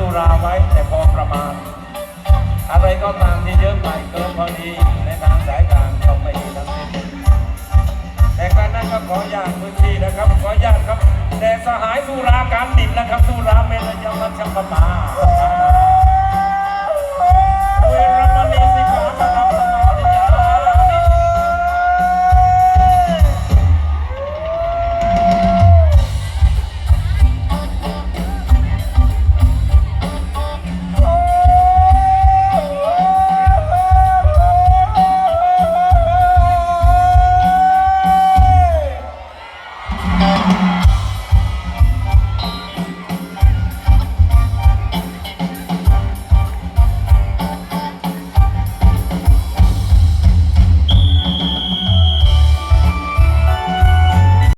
สุราไว้แต่พอประมาณ อะไรก็ตามที่เยอะไปเกินพอดีในทางสายกลางต้องไม่ดีทั้งสิ้นแต่การนั้นก็ขออนุญาตพื้นที่นะครับ ขออนุญาตครับ แต่สหายสุราการดิบนะครับสุรา